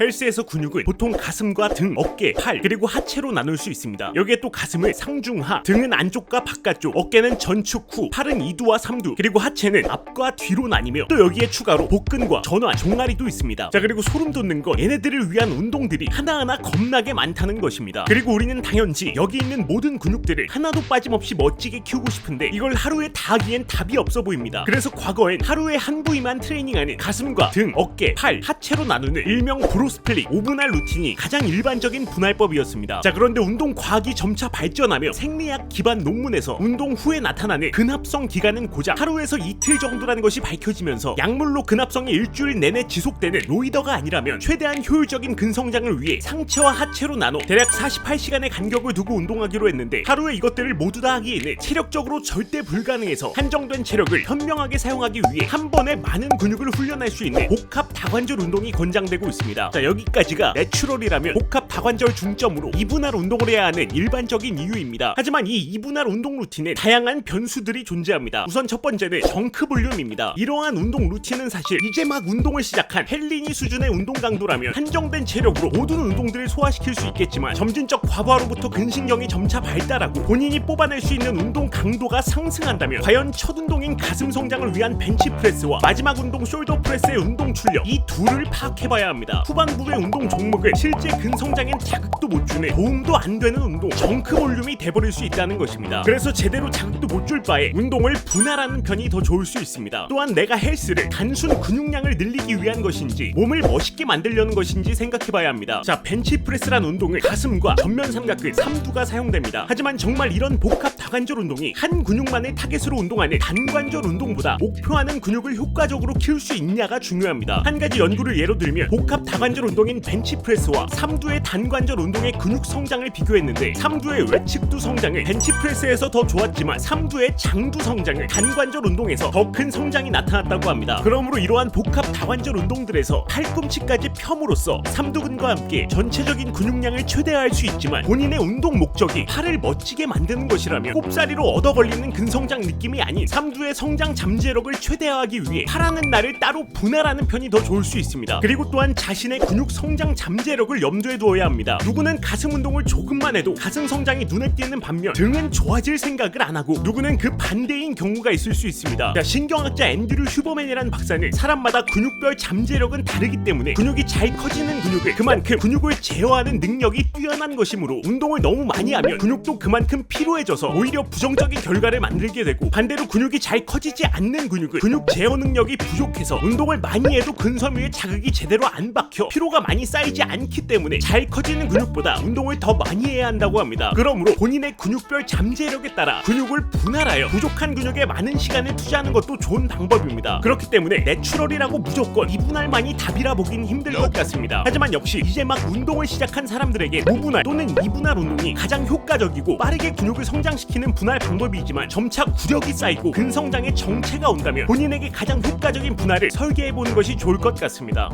헬스에서 근육은 보통 가슴과 등, 어깨, 팔, 그리고 하체로 나눌 수 있습니다. 여기에 또 가슴을 상중하, 등은 안쪽과 바깥쪽, 어깨는 전축 후, 팔은 이두와 삼두, 그리고 하체는 앞과 뒤로 나뉘며 또 여기에 추가로 복근과 전화, 종아리도 있습니다. 자 그리고 소름 돋는 건 얘네들을 위한 운동들이 하나하나 겁나게 많다는 것입니다. 그리고 우리는 당연히 여기 있는 모든 근육들을 하나도 빠짐없이 멋지게 키우고 싶은데 이걸 하루에 다 하기엔 답이 없어 보입니다. 그래서 과거엔 하루에 한 부위만 트레이닝하는 가슴과 등, 어깨, 팔, 하체로 나누는 일명 브로 스플릿 5분할 루틴이 가장 일반적인 분할법이었습니다. 자 그런데 운동 과학이 점차 발전하며 생리학 기반 논문에서 운동 후에 나타나는 근합성 기간은 고작 하루에서 이틀 정도라는 것이 밝혀지면서 약물로 근합성이 일주일 내내 지속되는 로이더가 아니라면 최대한 효율적인 근성장을 위해 상체와 하체로 나눠 대략 48시간의 간격을 두고 운동하기로 했는데 하루에 이것들을 모두 다 하기에는 체력적으로 절대 불가능해서 한정된 체력을 현명하게 사용하기 위해 한 번에 많은 근육을 훈련할 수 있는 복합 다관절 운동이 권장되고 있습니다. 자 여기까지가 내추럴이라면 복합 다관절 중점으로 이분할 운동을 해야 하는 일반적인 이유입니다. 하지만 이 이분할 운동 루틴에 다양한 변수들이 존재합니다. 우선 첫 번째는 정크 볼륨입니다. 이러한 운동 루틴은 사실 이제 막 운동을 시작한 헬린이 수준의 운동 강도라면 한정된 체력으로 모든 운동들을 소화시킬 수 있겠지만 점진적 과부하로부터 근신경이 점차 발달하고 본인이 뽑아낼 수 있는 운동 강도가 상승한다면 과연 첫 운동인 가슴 성장을 위한 벤치프레스와 마지막 운동 숄더 프레스의 운동 출력 이 둘을 파악해봐야 합니다. 후반 부의 운동 종목을 실제 근성장엔 자극도 못 주는 도움도 안 되는 운동 정크 볼륨이 돼버릴 수 있다는 것입니다. 그래서 제대로 자극도 못 줄 바에 운동을 분할하는 편이 더 좋을 수 있습니다. 또한 내가 헬스를 단순 근육량을 늘리기 위한 것인지 몸을 멋있게 만들려는 것인지 생각해봐야 합니다. 자 벤치프레스란 운동을 가슴과 전면 삼각근 삼두가 사용됩니다. 하지만 정말 이런 복합 다관절 운동이 한 근육만을 타겟으로 운동하는 단관절 운동보다 목표하는 근육을 효과적으로 키울 수 있냐가 중요합니다. 한 가지 연구를 예로 들면 복합 다관절 운동인 벤치프레스와 삼두의 단관절 운동의 근육 성장을 비교했는데 삼두의 외측두 성장은 벤치프레스에서 더 좋았지만 삼두의 장두 성장은 단관절 운동에서 더 큰 성장이 나타났다고 합니다. 그러므로 이러한 복합 다관절 운동들에서 팔꿈치까지 펴므로써 삼두근과 함께 전체적인 근육량을 최대화할 수 있지만 본인의 운동 목적이 팔을 멋지게 만드는 것이라면 꼽사리로 얻어 걸리는 근성장 느낌이 아닌 삼두의 성장 잠재력을 최대화하기 위해 팔하는 날을 따로 분할하는 편이 더 좋을 수 있습니다. 그리고 또한 자신의 근육 성장 잠재력을 염두에 두어야 합니다. 누구는 가슴 운동을 조금만 해도 가슴 성장이 눈에 띄는 반면 등은 좋아질 생각을 안 하고 누구는 그 반대인 경우가 있을 수 있습니다. 자, 신경학자 앤드류 휴버맨이라는 박사는 사람마다 근육별 잠재력은 다르기 때문에 근육이 잘 커지는 근육을 그만큼 근육을 제어하는 능력이 뛰어난 것이므로 운동을 너무 많이 하면 근육도 그만큼 피로해져서 오히려 부정적인 결과를 만들게 되고 반대로 근육이 잘 커지지 않는 근육은 근육 제어 능력이 부족해서 운동을 많이 해도 근섬유에 자극이 제대로 안 박혀 피로가 많이 쌓이지 않기 때문에 잘 커지는 근육보다 운동을 더 많이 해야 한다고 합니다. 그러므로 본인의 근육별 잠재력에 따라 근육을 분할하여 부족한 근육에 많은 시간을 투자하는 것도 좋은 방법입니다. 그렇기 때문에 내추럴이라고 무조건 이분할만이 답이라 보긴 힘들 것 같습니다. 하지만 역시 이제 막 운동을 시작한 사람들에게 무분할 또는 이분할 운동이 가장 효과적이고 빠르게 근육을 성장시 키는 분할 방법이지만 점차 구력이 쌓이고 근성장의 정체가 온다면 본인에게 가장 효과적인 분할을 설계해 보는 것이 좋을 것 같습니다.